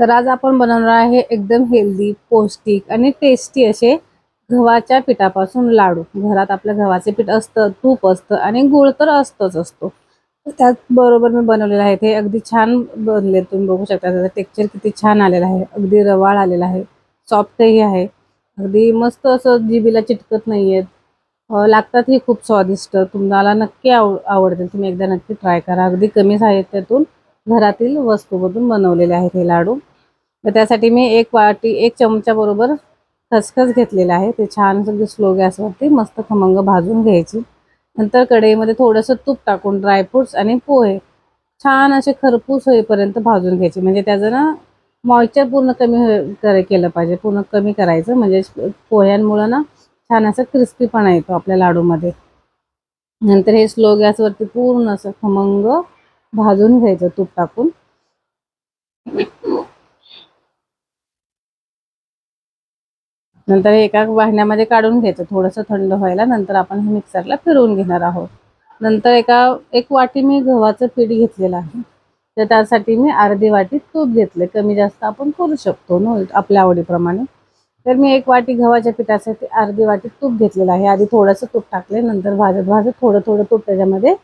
तर आज आपण बनवणार आहे एकदम हेल्दी पौष्टिक आणि टेस्टी असे गव्हाच्या पिठापासून लाडू. घरात आपल्या गव्हाचे पीठ असतं तूप असतं आणि गुळ तर असतंच असतो. त्याचबरोबर मी बनवलेलं आहे ते. अगदी छान बनले. तुम्ही बघू शकता त्याचं टेक्स्चर किती छान आलेलं आहे. अगदी रवाळ आलेला आहे. सॉफ्टही आहे. अगदी मस्त असं जिबीला चिटकत नाही आहेत लागतातही खूप स्वादिष्ट. तुम्हाला नक्की आव आवडतील. तुम्ही एकदा नक्की ट्राय करा. अगदी कमी साहित्यातून घरातील वस्तूमधून बनवलेले आहेत हे लाडू. तर त्यासाठी मी एक वाटी एक चमचा बरोबर खसखस घेतलेला आहे. ते छान सगळी स्लो हो गॅसवरती. मस्त खमंग भाजून घ्यायची. नंतर कढईमध्ये थोडंसं तूप टाकून ड्रायफ्रुट्स आणि पोहे. छान असे खरपूस होईपर्यंत भाजून घ्यायचे. म्हणजे त्याचं ना मॉइश्चर पूर्ण कमी हो, करे केलं पाहिजे. पूर्ण कमी करायचं. म्हणजे पोह्यांमुळं ना छान असं क्रिस्पीपणा येतो आपल्या लाडूमध्ये. नंतर हे स्लो गॅसवरती पूर्ण असं खमंग भाजून घ्यायचं तूप टाकून. नंतर एका वाहण्यामध्ये काढून घ्यायचं. थोडंसं थंड व्हायला नंतर आपण हे मिक्सरला फिरवून घेणार आहोत. नंतर एका एक वाटी मी गव्हाचं पीठ घेतलेलं आहे. तर त्यासाठी मी अर्धी वाटी तूप घेतले कमी जास्त आपण करू शकतो न आपल्या आवडीप्रमाणे. तर मी एक वाटी गव्हाच्या पिठासाठी अर्धी वाटी तूप घेतलेलं आहे. आधी थोडंसं तूप टाकले नंतर भाजत भाजत थोडं थोडं तूप त्याच्यामध्ये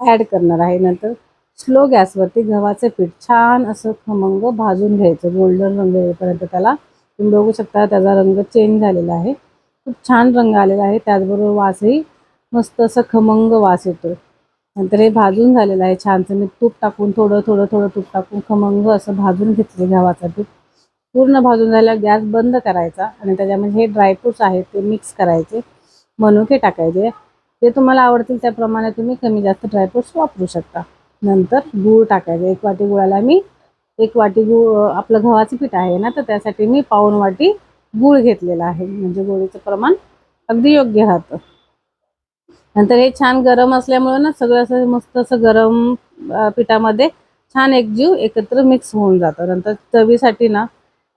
ॲड करणार आहे. नंतर स्लो गॅसवरती गव्हाचं पीठ छान असं खमंग भाजून घ्यायचं. गोल्डन रंग येईपर्यंत त्याला तुम्ही बघू शकता त्याचा रंग चेंज झालेला आहे. खूप छान रंग आलेला आहे. त्याचबरोबर वासही मस्त असं खमंग वास येतो नंतर हे भाजून झालेलं आहे छानसं. मी तूप टाकून थोडं थोडं थोडं तूप टाकून खमंग असं भाजून घेतले गव्हाचं तूप. पूर्ण भाजून झाल्यावर गॅस बंद करायचा आणि त्याच्यामध्ये हे ड्रायफ्रुट्स आहेत ते मिक्स करायचे मनुके टाकायचे. ते तुम्हाला आवडतील त्याप्रमाणे तुम्ही कमी जास्त ड्रायफ्रुट्स वापरू शकता. नंतर गूळ टाकायचे. एक वाटी गुळाला मी एक वाटी गूळ आपलं गव्हाचं पीठ आहे ना तर त्यासाठी मी पाऊन वाटी गूळ घेतलेला आहे. म्हणजे गोळीचं प्रमाण अगदी योग्य राहतं. नंतर हे छान गरम असल्यामुळे ना सगळं असं मस्त असं गरम पिठामध्ये छान एकजीव एकत्र मिक्स होऊन जातं. नंतर चवीसाठी ना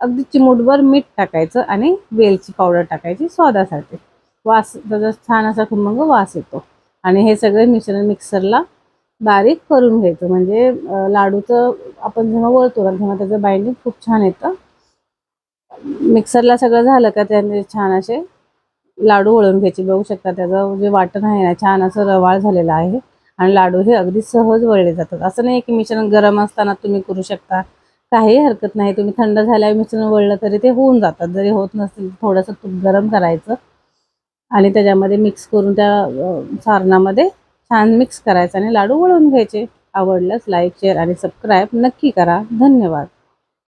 अगदी चिमूटभर मीठ टाकायचं आणि वेलची पावडर टाकायची स्वादासाठी. वास त्याचा छान असा खमंग वास येतो. आणि हे सगळे मिश्रण मिक्सरला बारीक करून घ्यायचं. म्हणजे लाडूचं आपण जेव्हा वळतो तेव्हा त्याचं बाइंडिंग खूप छान येतं. मिक्सरला सगळं झालं का त्याने छान असे लाडू वळून घ्यायचे. बघू शकता त्याचं जे वाटण आहे ना छान असं रवाळ झालेलं आहे. आणि लाडू हे अगदी सहज वळले जातात. असं नाही की मिश्रण गरम असताना तुम्ही करू शकता. काही हरकत नाही. तुम्ही थंड झाल्यावर मिश्रण वळलं तरी ते होऊन जातात. जरी होत नसतील थोडंसं तूप गरम करायचं. आणि त्याच्यामध्ये मिक्स करून त्या सारणामध्ये छान मिक्स करायचं आणि लाडू वळून घ्यायचे. आवडल्यास लाईक शेअर आणि सबस्क्राईब नक्की करा. धन्यवाद.